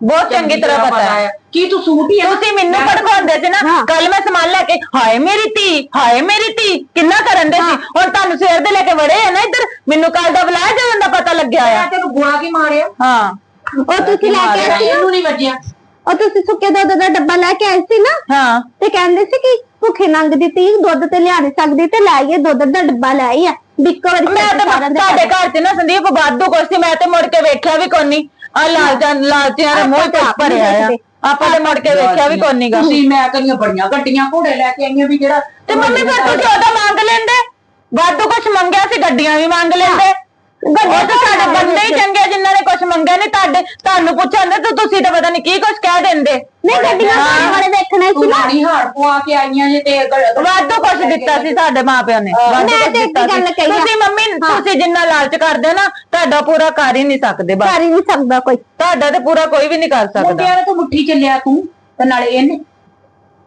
ਬਹੁਤ ਚੰਗੀ ਤਰ੍ਹਾਂ ਪਤਾ ਹੈ। ਕੀ ਤੂੰ ਸੂਟ ਹੀ ਆ ਤੁਸੀਂ ਮੈਨੂੰ ਭੜਕਾਉਂਦੇ ਸੀ ਨਾ ਹਾਂ। ਕੱਲ ਮੈਂ ਸਮਾਨ ਲੈ ਕੇ ਹਾਏ ਮੇਰੀ ਧੀ ਹਾਏ ਮੇਰੀ ਧੀ ਕਿੰਨਾ ਕਰਨ ਦੇ ਸੀ। ਹੁਣ ਤੁਹਾਨੂੰ ਸਵੇਰ ਦੇ ਲੈ ਕੇ ਵੜੇ ਆ ਨਾ ਇੱਧਰ ਮੈਨੂੰ ਕੱਲ ਦਾ ਬੁਲਾਇਆ ਜਦੋਂ ਦਾ ਪਤਾ ਲੱਗਿਆ ਆ। ਤੈਨੂੰ ਗੋਲਾ ਕੀ ਮਾਰਿਆ? ਹਾਂ। ਉਹ ਤੁਸੀਂ ਲੈ ਕੇ ਆਏ ਸੀ ਇਹਨੂੰ ਨਹੀਂ ਵੱਜਿਆ। ਉਹ ਤੁਸੀਂ ਸੁੱਕੇ ਦੁੱਧ ਦਾ ਡੱਬਾ ਲੈ ਕੇ ਆਏ ਸੀ ਨਾ? ਹਾਂ। ਤੇ ਕਹਿੰਦੇ ਸੀ ਕਿ ਭੁੱਖੇ ਨੰਗ ਦੀ ਧੀ ਦੁੱਧ ਤੇ ਲਿਆ ਨਹੀਂ ਸਕਦੀ ਤੇ ਲੈ ਆਈਏ ਦੁੱਧ ਦਾ ਡੱਬਾ ਲੈ ਆਈ ਆ। ਬਿੱਕੋ ਵਾਰੀ ਮੈਂ ਤਾਂ ਤੁਹਾਡੇ ਘਰ। 'ਚ ਨਾ ਸੰਦੀਪ ਵਾਧੂ ਕੁਛ ਸੀ ਮੈਂ ਤੇ ਮੁੜ ਕੇ ਵੇਖਿਆ ਵੀ ਕੋਨੀ ਆ ਲਾਲਚਾਂ ਲਾਲਚੀਆਂ ਦੇ ਮੂੰਹ ਤੇ ਭਰਿਆ ਆ। ਆਪਾਂ ਤੇ ਮੁੜ ਕੇ ਵੇਖਿਆ ਵੀ ਕੋਨੀ ਗਾ। ਤੁਸੀਂ ਮੈਂ ਕਰੀਆਂ ਬੜੀਆਂ ਗੱਡੀਆਂ ਘੋੜੇ ਲੈ ਕੇ ਆਈਆਂ ਵੀ ਜਿਹੜਾ ਤੇ ਮੰਮੀ ਫਿਰ ਤੁਸੀਂ ਉਹਦਾ ਮੰਗ ਲੈਂਦੇ? ਵਾਧੂ ਕੁਛ ਮੰਗਿਆ ਸੀ ਗੱਡੀਆਂ ਵੀ ਮੰਗ ਲੈਂਦੇ? ਗੱਡੀਆਂ ਤਾਂ ਸਾਡੇ ਬੰਦੇ ਹੀ ਚੰਗੇ ਜਿਨ੍ਹਾਂ ਨੇ ਕੁਛ ਮੰਗਿਆ ਨਹੀਂ ਤੁਹਾਡੇ ਤੁਹਾਨੂੰ ਪੁੱਛਾਂਦੇ ਤਾਂ ਤੁਸੀਂ ਤਾਂ ਪਤਾ ਨਹੀਂ ਕੀ ਕੁਛ ਕਹਿ ਦਿੰਦੇ। ਨਹੀਂ ਗੱਡੀਆਂ ਘਰ ਵਾਲੇ ਦੇਖਣੇ ਸੀ ਤੂੰ ਨਾ ਰਾਣੀ ਹਾਰ ਪਵਾ ਕੇ ਆਈਆਂ ਜੇ ਤੇ ਗ- ਵਾਧੂ ਕੁਛ ਦਿੱਤਾ ਸੀ ਸਾਡੇ ਮਾਪਿਆਂ ਨੇ। ਵਾਧੂ ਮੈਂ ਕੁਛ ਤੇ ਇੱਕ ਦਿੱਤਾ ਗੱਲ ਸੀ। ਕਹੀ ਆ। ਤੁਸੀਂ ਮੰਮੀ ਤੁਸੀਂ ਜਿੰਨਾ ਲਾਲਚ ਕਰਦੇ ਹੋ ਨਾ ਤੁਹਾਡਾ ਪੂਰਾ ਕਰ ਹੀ ਨਹੀਂ ਸਕਦੇ ਬਸ। ਕਰ ਹੀ ਨਹੀਂ ਸਕਦਾ ਕੋਈ। ਤੁਹਾਡਾ ਤੇ ਪੂਰਾ ਕੋਈ ਵੀ ਨਹੀਂ ਕਰ ਸਕਦਾ। ਮੁੰਡਿਆਂ ਨੇ ਤੂੰ ਮੁੱਠੀ ਚੱਲਿਆ ਤੂੰ ਤੇ ਨਾਲੇ ਇਹਨੇ।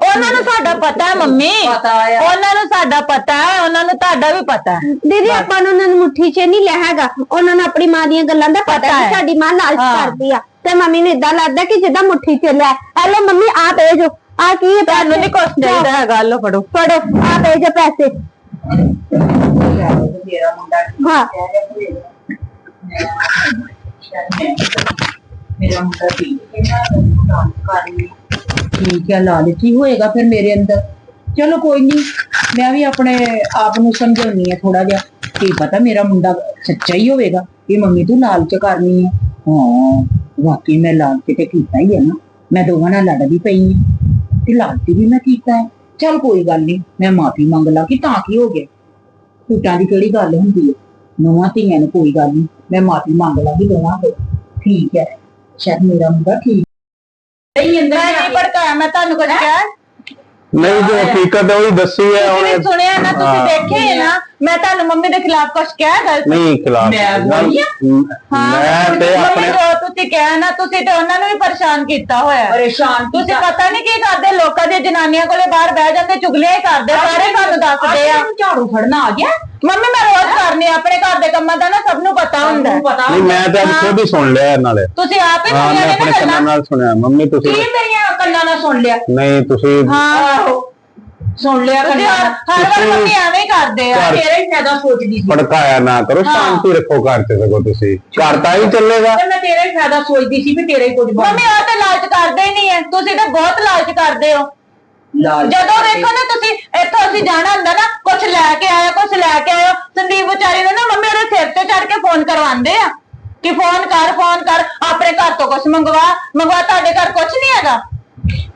ਉਹਨਾਂ ਨੂੰ ਸਾਡਾ ਪਤਾ ਹੈ ਮੰਮੀ। ਪਤਾ ਆ। ਉਹਨਾਂ ਨੂੰ ਸਾਡਾ ਪਤਾ ਹੈ ਉਹਨਾਂ ਨੂੰ ਤੁਹਾਡਾ ਵੀ ਪਤਾ ਹੈ। ਦੀਦੀ ਆਪਾਂ ਨੂੰ ਉਹਨਾਂ ਨੂੰ ਮੁੱਠੀ 'ਚ ਨਹੀਂ ਲਿਆ ਹੈਗਾ। ਉਹਨਾਂ ਨੂੰ ਆਪਣੀ ਮਾਂ ਦੀਆਂ ਗੱਲਾਂ ਦਾ ਪਤਾ ਪਤਾ ਹੈ ਹੈ। ਕਿ ਸਾਡੀ ਮਾਂ ਲਾਲਚ ਹਾਂ। ਕਰਦੀ ਆ। ਤੇ ਮੰਮੀ ਨੂੰ ਇਦਾਂ ਲੱਗਦਾ ਕਿ ਜਿੱਦਾਂ ਮੁੱਠੀ 'ਚ ਆ ਲਓ ਮੰਮੀ ਆ ਭੇਜੋ ਆ ਕੀ ਹੈ ਤੁਹਾਨੂੰ ਨਹੀਂ ਕੁਛ ਚਾਹੀਦਾ ਹੈਗਾ ਲੋ ਫੜੋ। ਫੜੋ ਆ ਭੇਜੋ ਪੈਸੇ। ਮੇਰਾ ਮੁੰਡਾ ਹਾਂ। ਮੇਰਾ ਮੁੰਡਾ ਠੀਕ ਹੈ। ਨਾ ਕਰਨੀ ਠੀਕ ਹੈ ਲਾਲਚ ਹੀ ਹੋਏਗਾ ਫਿਰ ਮੇਰੇ ਅੰਦਰ। ਚਲੋ ਕੋਈ ਨਹੀਂ ਮੈਂ ਵੀ ਆਪਣੇ ਆਪ ਨੂੰ ਸਮਝਾਉਣੀ ਹੈ ਥੋੜਾ ਜਿਹਾ ਕੀ ਪਤਾ ਮੇਰਾ ਮੁੰਡਾ ਸੱਚਾ ਹੀ ਹੋਵੇਗਾ ਕਿ ਮੰਮੀ ਤੂੰ ਲਾਲਚ ਕਰਨੀ ਹੈ। ਹਾਂ, ਵਾਕਈ ਮੈਂ ਲਾਲਚ ਤੇ ਕੀਤਾ ਹੀ ਹੈ ਨਾ। ਮੈਂ ਦੋਵਾਂ ਨਾਲ ਲੜਦੀ ਪਈ ਹਾਂ ਤੇ ਲਾਲਚ ਵੀ ਮੈਂ ਕੀਤਾ ਹੈ। ਚਲ ਕੋਈ ਗੱਲ ਨਹੀਂ ਮੈਂ ਮਾਫੀ ਮੰਗ ਲਾਂ ਕਿ ਤਾਂ ਕੀ ਹੋ ਗਿਆ। ਝੂਠਾਂ ਦੀ ਕਿਹੜੀ ਗੱਲ ਹੁੰਦੀ ਹੈ? ਨੋਹਾਂ ਧੀਆਂ ਨੂੰ ਕੋਈ ਗੱਲ ਨਹੀਂ ਮੈਂ ਮਾਫੀ ਮੰਗ ਲਾਂਗੀ ਦੋਵਾਂ ਤੋਂ। ਠੀਕ ਹੈ, ਸ਼ਾਇਦ ਮੇਰਾ ਮੁੰਡਾ ਠੀਕ ਨਹੀਂ ਅੰਦਰ ਨਹੀਂ ਭੜਕਾਇਆ ਮੈਂ ਤੁਹਾਨੂੰ ਕੁਝ ਕਿਹਾ? ਨਹੀਂ ਜੋ ਹਕੀਕਤ ਹੈ ਉਹੀ ਦੱਸੀ ਹੈ ਤੁਸੀਂ ਸੁਣਿਆ ਨਾ ਤੁਸੀਂ ਹਾਂ। ਨਾ ਮੈਂ ਤੁਹਾਨੂੰ ਮੰਮੀ ਦੇ ਖਿਲਾਫ ਕੁਝ ਕਿਹਾ ਗਲਤ? ਨਹੀਂ ਖਿਲਾਫ ਮੈਂ ਬੋਲੀ ਆ? ਮੈਂ ਤੇ ਆਪਣੇ ਤੁਸੀਂ ਕਿਹਾ ਨਾ ਤੁਸੀਂ ਤੇ ਉਹਨਾਂ ਨੂੰ ਵੀ ਪਰੇਸ਼ਾਨ ਕੀਤਾ ਹੋਇਆ। ਹੈ। ਪਰੇਸ਼ਾਨ ਤੁਸੀਂ ਪਤਾ ਨਹੀਂ ਕੀ ਕਰਦੇ ਲੋਕਾਂ ਦੀਆਂ ਜਨਾਨੀਆਂ ਕੋਲੇ ਬਾਹਰ ਬਹਿ ਜਾਂਦੇ ਚੁਗਲੀਆਂ ਹੀ ਕਰਦੇ ਸਾਰੇ ਤੁਹਾਨੂੰ ਦੱਸਦੇ ਆ। ਅੱਜ ਝਾੜੂ ਫੜਨਾ ਆ ਗਿਆ। ਮੰਮੀ ਮੈਂ ਰੋਜ਼ ਕਰਨੀ ਆ ਆਪਣੇ ਘਰ ਦੇ ਕੰਮਾਂ ਦਾ ਨਾ ਸਭ ਨੂੰ ਪਤਾ ਹੁੰਦਾ ਹੈ। ਤੁਹਾਨੂੰ ਪਤਾ ਨਹੀਂ ਮੈਂ ਤੇ ਅੱਜ ਖੁਦ ਹੀ ਸੁਣ ਲਿਆ ਨਾਲੇ। ਤੁਸੀਂ ਆਪ ਹੀ ਹਾਂ ਸੁਣਿਆ ਮੈਂ ਨੇ ਆਪਣੇ ਨਾ ਕੰਨਾਂ ਗੱਲਾਂ? ਨਾਲ ਸੁਣਿਆ। ਮੰਮੀ ਤੁਸੀਂ ਕੀ ਮੇਰੀਆਂ ਨਾਲ ਸੁਣ ਲਿਆ। ਨਹੀਂ ਤੁਸੀਂ ਹਾਂ ਆਹੋ ਸੁਣ ਲਿਆ ਕੰਨਾਂ ਹਰ ਹਰ ਵਾਰ ਮੰਮੀ ਐਵੇਂ ਹੀ ਕਰਦੇ ਆ ਘਰ- ਤੇਰਾ ਹੀ ਫਾਇਦਾ ਸੋਚਦੀ ਸੀ। ਭੜਕਾਇਆ ਨਾ ਕਰੋ ਸ਼ਾਂਤੀ ਰੱਖੋ ਘਰ ਤੇ ਸਗੋ ਤੁਸੀਂ। ਘਰ ਤਾਂ ਹੀ ਚੱਲੇਗਾ। ਤੇ ਮੈਂ ਤੇਰਾ ਹੀ ਫਾਇਦਾ ਸੋਚਦੀ ਸੀ ਵੀ ਤੇਰਾ ਹੀ ਕੁਝ ਬਣ। ਮੰਮੀ ਆ ਤੇ ਲਾਲਚ ਕਰਦੇ ਹੀ ਨਹੀਂ ਐ। ਤੁਸੀਂ ਤਾਂ ਬਹੁਤ ਲਾਲਚ ਕਰਦੇ ਹੋ। ਜਦੋਂ ਵੇਖੋ ਨਾ ਤੁਸੀਂ ਇੱਥੋਂ ਅਸੀਂ ਜਾਣਾ ਹੁੰਦਾ ਨਾ ਕੁਝ ਲੈ ਕੇ ਆਇਆ ਕੁਝ ਲੈ ਕੇ ਆਇਓ। ਸੰਦੀਪ ਵਿਚਾਰੀ ਨੇ ਨਾ ਮੰਮੀ ਉਹਦੇ ਸਿਰ ਤੇ ਚੜ ਕੇ ਫੋਨ ਕਰਵਾਉਂਦੇ ਆ। ਕਿ ਫੋਨ ਕਰ ਫੋਨ ਕਰ ਆਪਣੇ ਘਰ ਤੋਂ ਕੁਝ ਮੰਗਵਾ। ਮੰਗਵਾ ਤੁਹਾਡੇ ਘਰ ਕੁਝ ਨਹੀਂ ਹੈਗਾ।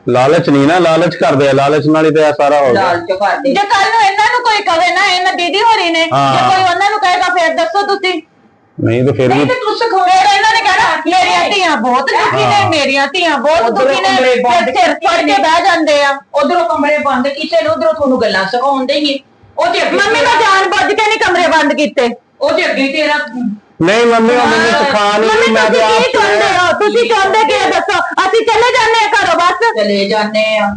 ਲਾਲਚ ਨਹੀਂ ਨਾ ਲਾਲਚ ਕਰਦੇ ਆ ਲਾਲਚ ਨਾਲ ਹੀ ਤੇ ਇਹ ਸਾਰਾ ਹੋ ਗਿਆ। ਲਾਲਚ ਕਰਦੇ। ਜੇ ਕੱਲ ਨੂੰ ਇਹਨਾਂ ਨੂੰ ਕੋਈ ਕਵੇ ਨਾ ਇਹਨਾਂ ਦੀਦੀ ਹੋਰੀ ਨੇ ਜੇ ਹਾਂ। ਕੋਈ ਉਹਨਾਂ ਨੂੰ ਕਹੇਗਾ ਫਿਰ ਦੱਸੋ ਤੁਸੀਂ। ਨਹੀਂ ਤੇ ਫਿਰ ਨਹੀਂ ਵੀ ਤੇ ਤੂੰ ਸਿਖਾਉਣਾ ਫਿਰ ਇਹਨਾਂ ਨੇ ਕਹਿਣਾ ਮੇਰੀਆਂ ਧੀਆਂ ਬਹੁਤ ਦੁਖੀ ਨੇ ਹਾਂ। ਮੇਰੀਆਂ ਧੀਆਂ ਬਹੁਤ ਉੱਧਰੋਂ ਦੁਖੀ ਨੇ ਕਮਰੇ ਬੰਦ ਫਿਰ ਫੜ ਕੇ ਬਹਿ ਜਾਂਦੇ ਆ। ਉਧਰੋਂ ਕਮਰੇ ਬੰਦ ਕੀਤੇ ਨੇ ਉਧਰੋਂ ਤੁਹਾਨੂੰ ਗੱਲਾਂ ਸਿਖਾਉਂਦੇ ਹੀ। ਉਹ ਤੇ ਅੱਗੇ ਮੰਮੀ ਮੈਂ ਜਾਣ ਬੁੱਝ ਕੇ ਨਹੀਂ ਕਮਰੇ ਬੰਦ ਕੀਤੇ। ਉਹ ਤੇ ਅੱਗੇ ਤੇਰਾ ਨਹੀਂ ਮੰਮੀ ਉਹ ਮੈਨੂੰ ਸਿਖਾ ਨਹੀਂ ਮੰਮੀ ਮੈਂ ਤੇ ਤੁਸੀਂ ਕੀ ਆਪ ਚਾਹੁੰਦੇ ਹੋ? ਤੁਸੀਂ ਚਾਹੁੰਦੇ ਕੀ ਹੋ? ਦੱਸੋ। ਅਸੀਂ ਚਲੇ ਜਾਂਦੇ ਆ ਘਰੋਂ ਬਸ। ਚਲੇ ਜਾਂਦੇ ਆ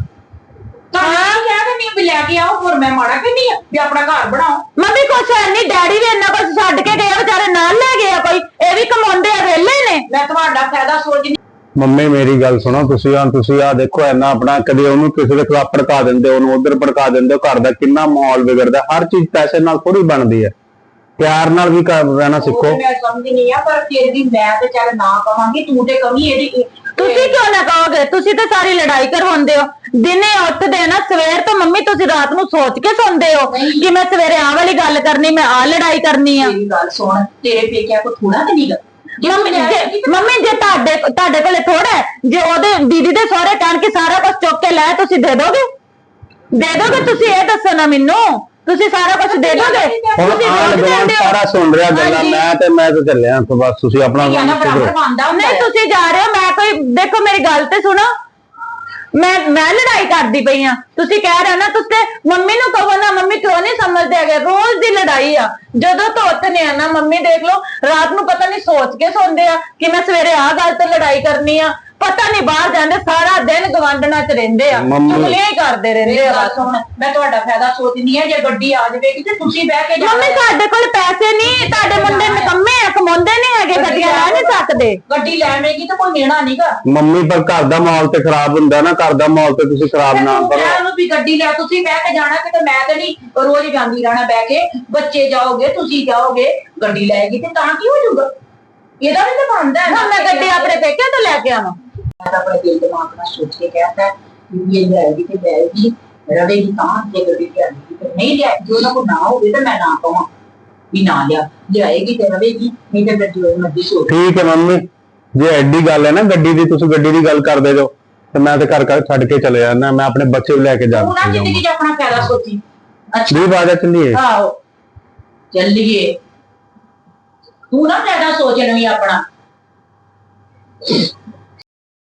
ਤਾਂ ਕਹਿ ਦਿੰਦੀ ਆ ਵੀ ਲੈ ਕੇ ਆਓ ਹੋਰ ਮੈਂ ਮਾੜਾ ਕਹਿੰਦੀ ਆ? ਵੀ ਆਪਣਾ ਘਰ ਬਣਾਓ ਮੰਮੀ ਕੁਛ ਹੈ ਨਹੀਂ ਡੈਡੀ ਵੀ ਇੰਨਾ ਕੁਛ ਛੱਡ ਕੇ ਗਏ ਆ, ਵਿਚਾਰੇ ਨਾਲ ਲੈ ਗਏ ਆ ਕੋਈ? ਇਹ ਵੀ ਕਮਾਉਂਦੇ ਆ ਵਿਹਲੇ ਨੇ। ਮੈਂ ਤੁਹਾਡਾ ਫਾਇਦਾ ਸੋਚਦੀ ਮੰਮੀ ਮੇਰੀ ਗੱਲ ਸੁਣੋ ਤੁਸੀਂ ਆ ਤੁਸੀਂ ਆ ਦੇਖੋ ਇੰਨਾ ਆਪਣਾ ਕਦੇ ਉਹਨੂੰ ਕਿਸੇ ਦੇ ਖਿਲਾਫ ਭੜਕਾ ਦਿੰਦੇ ਹੋ, ਉਹਨੂੰ ਉਧਰ ਭੜਕਾ ਦਿੰਦੇ ਹੋ ਘਰ ਦਾ ਕਿੰਨਾ ਮਾਹੌਲ ਵਿਗੜਦਾ ਹਰ ਚੀਜ਼ ਪੈਸੇ ਨਾਲ ਥੋੜੀ ਬਣਦੀ ਹੈ। ਪਿਆਰ ਨਾਲ ਵੀ ਕਰ ਰਹਿਣਾ ਸਿੱਖੋ। ਮੈਂ ਸਮਝਦੀ ਨਹੀਂ ਆ ਪਰ ਫਿਰ ਵੀ ਮੈਂ ਤੇ ਚੱਲ ਨਾ ਕਵਾਂਗੀ ਤੂੰ ਤੇ ਕਵੀ ਇਹਦੀ ਤੁਸੀਂ ਕਿਉਂ ਨਾ ਕਹੋਗੇ? ਤੁਸੀਂ ਤਾਂ ਸਾਰੀ ਲੜਾਈ ਕਰਵਾਉਂਦੇ ਹੋ। ਦਿਨੇ ਉੱਠਦੇ ਨਾ ਸਵੇਰ ਤੋਂ ਮੰਮੀ ਤੁਸੀਂ ਰਾਤ ਨੂੰ ਸੋਚ ਕੇ ਸੌਂਦੇ ਹੋ ਕਿ ਮੈਂ ਸਵੇਰੇ ਆਹ ਵਾਲੀ ਗੱਲ ਕਰਨੀ ਮੈਂ ਆਹ ਲੜਾਈ ਕਰਨੀ ਆ। ਮੇਰੀ ਗੱਲ ਸੁਣ ਤੇਰੇ ਪੇਕਿਆਂ ਕੋ ਥੋੜਾ ਤੇ ਨਹੀਂਗਾ ਮੰਮੀ ਜੇ ਮੰਮੀ ਜੇ ਤੁਹਾਡੇ ਤੁਹਾਡੇ ਕੋਲੇ ਥੋੜਾ ਹੈ, ਜੇ ਉਹਦੇ ਦੀਦੀ ਦੇ ਸਹੁਰੇ ਕਹਿਣ ਕਿ ਸਾਰਾ ਕੁਝ ਚੁੱਕ ਕੇ ਲੈ ਤੁਸੀਂ ਦੇ ਦੋਗੇ? ਦੇ ਦੋਗੇ ਤੁਸੀਂ ਇਹ ਦੱਸੋ ਨਾ ਮੈਨੂੰ। ਤੁਸੀਂ ਸਾਰਾ ਕੁਝ ਦੇ ਦੋਗੇ? ਹੁਣ ਤੁਸੀਂ ਆਣ ਰੋਜ਼ ਗਵਾਂਡ ਦਿੰਦੇ ਹੋ। ਸਾਰਾ ਸੁਣ ਰਿਹਾ ਗੱਲਾਂ ਹਾਂਜੀ। ਮੈਂ ਤੇ ਮੈਂ ਤੇ ਚੱਲਿਆ ਤਾਂ ਬਸ ਤੁਸੀਂ ਆਪਣਾ ਕੰਮ ਕਰੋ। ਨਹੀਂ। ਤੁਸੀਂ ਜਾ ਰਹੇ ਹੋ ਮੈਂ ਕੋਈ ਦੇਖੋ ਮੇਰੀ ਗੱਲ ਤੇ ਸੁਣੋ। ਮੈਂ ਮੈਂ ਲੜਾਈ ਕਰਦੀ ਪਈ ਆ ਤੁਸੀਂ ਕਹਿ ਰਹੇ ਹੋ ਨਾ ਤੁਸੀਂ ਮੰਮੀ ਨੂੰ ਕਹੋ ਨਾ ਮੰਮੀ ਕਿਉਂ ਨਹੀਂ ਸਮਝਦੇ ਹੈਗੇ? ਰੋਜ਼ ਦੀ ਲੜਾਈ ਆ। ਜਦੋਂ ਤੋਂ ਉੱਠਨੇ ਆ ਨਾ ਮੰਮੀ ਦੇਖ ਲਓ ਰਾਤ ਨੂੰ ਪਤਾ ਨਹੀਂ ਸੋਚ ਕੇ ਸੌਂਦੇ ਆ ਕਿ ਮੈਂ ਸਵੇਰੇ ਆਹ ਗੱਲ ਤੇ ਲੜਾਈ ਕਰਨੀ ਆ। ਪਤਾ ਨਹੀਂ ਬਾਹਰ ਜਾਂਦੇ ਸਾਰਾ ਦਿਨ ਗਵਾਂਢਣਾ ਚ ਰਹਿੰਦੇ ਆ। ਮੰਮੀ- ਚੁਗਲੀਆਂ ਹੀ ਕਰਦੇ ਰਹਿੰਦੇ ਮੇਰੀ ਆ ਗੱਲ ਬਸ। ਸੁਣ ਮੈਂ ਤੁਹਾਡਾ ਫਾਇਦਾ ਸੋਚਦੀ ਆ ਜੇ ਗੱਡੀ ਆ ਜਾਵੇਗੀ ਤੇ ਤੁਸੀਂ ਬਹਿ ਕੇ ਜਾਣਾ। ਮੰਮੀ ਸਾਡੇ ਕੋਲ ਪੈਸੇ ਨਹੀਂ ਤੁਹਾਡੇ ਮੁੰਡੇ ਨਿਕੰਮੇ ਆ ਕਮਾਉਂਦੇ ਨਹੀਂ ਹੈਗੇ ਗੱਡੀਆਂ ਲੈ ਨਹੀਂ ਸਕਦੇ। ਗੱਡੀ ਲੈਵੇਂਗੀ ਤਾਂ ਕੋਈ ਲੈਣਾ ਨਹੀਂਗਾ ਮੰਮੀ ਪਰ ਘਰ ਦਾ ਮਾਹੌਲ ਤੇ ਖਰਾਬ ਹੁੰਦਾ ਨਾ ਘਰ ਦਾ ਮਾਹੌਲ ਤੇ ਤੁਸੀਂ ਖਰਾਬ ਨਾ ਕਰੋ। ਉਹਨੂੰ ਵੀ ਗੱਡੀ ਲੈ ਤੁਸੀਂ ਬਹਿ ਕੇ ਜਾਣਾ ਕਿਤੇ ਮੈਂ ਤੇ ਨਹੀਂ ਰੋਜ਼ ਜਾਂਦੀ ਰਹਿਣਾ ਬਹਿ ਕੇ। ਬੱਚੇ ਜਾਓਗੇ ਤੁਸੀਂ ਜਾਓਗੇ ਗੱਡੀ ਲੈਗੀ ਤੇ ਤਾਂ ਕੀ ਹੋ ਜਾਊਗਾ? ਇਹਦਾ ਵੀ ਤਾਂ ਬਣਦਾ ਹੈ ਹੁਣ ਮੈਂ ਗੱਡੀ ਆਪਣੇ ਪੇਕਿਆਂ ਤੋਂ ਲੈ ਕੇ ਆਵਾਂ। ਮੈਂ ਤਾਂ ਆਪਣੇ ਦਿਲ ਦਿਮਾਗ ਨਾਲ ਸੋਚ ਕੇ ਕਹਿੰਦਾ ਵੀ ਇਹ ਜਾਏਗੀ ਤੇ ਜਾਏਗੀ ਰਵੇਗੀ ਤਾਂ ਜੇ ਗੱਡੀ ਲਿਆਏਗੀ ਤੇ ਨਹੀਂ ਲਿਆਏਗੀ ਜੇ ਉਹਨਾਂ ਕੋਲ ਨਾ ਹੋਵੇ ਤਾਂ ਮੈਂ ਨਾ ਕਹਾਂ ਵੀ ਨਾ ਲਿਆ। ਲਿਆਏਗੀ ਤੇ ਰਵੇਗੀ ਨਹੀਂ ਤੇ ਜੋ ਮਰਜ਼ੀ ਸੋਚ ਠੀਕ ਹੈ ਮੰਮੀ ਜੇ ਐਡੀ ਗੱਲ ਹੈ ਨਾ ਗੱਡੀ ਦੀ ਤੁਸੀਂ ਗੱਡੀ ਦੀ ਗੱਲ ਕਰਦੇ ਜੋ ਤੇ ਮੈਂ ਤੇ ਘਰ ਘਰ ਛੱਡ ਕੇ ਚਲੇ ਜਾਣਾ ਮੈਂ ਆਪਣੇ ਬੱਚੇ ਵੀ ਲੈ ਕੇ ਨਾ ਜਾਣਾ ਜ਼ਿੰਦਗੀ 'ਚ ਆਪਣਾ ਫਾਇਦਾ ਸੋਚੀ। ਅੱਛਾ। ਦੀ ਬਾਜਾ ਚੱਲੀਏ। ਆਹੋ। ਚੱਲੀਏ। ਤੂੰ ਨਾ ਜ਼ਿਆਦਾ ਸੋਚ ਲਵੀਂ ਆਪਣਾ।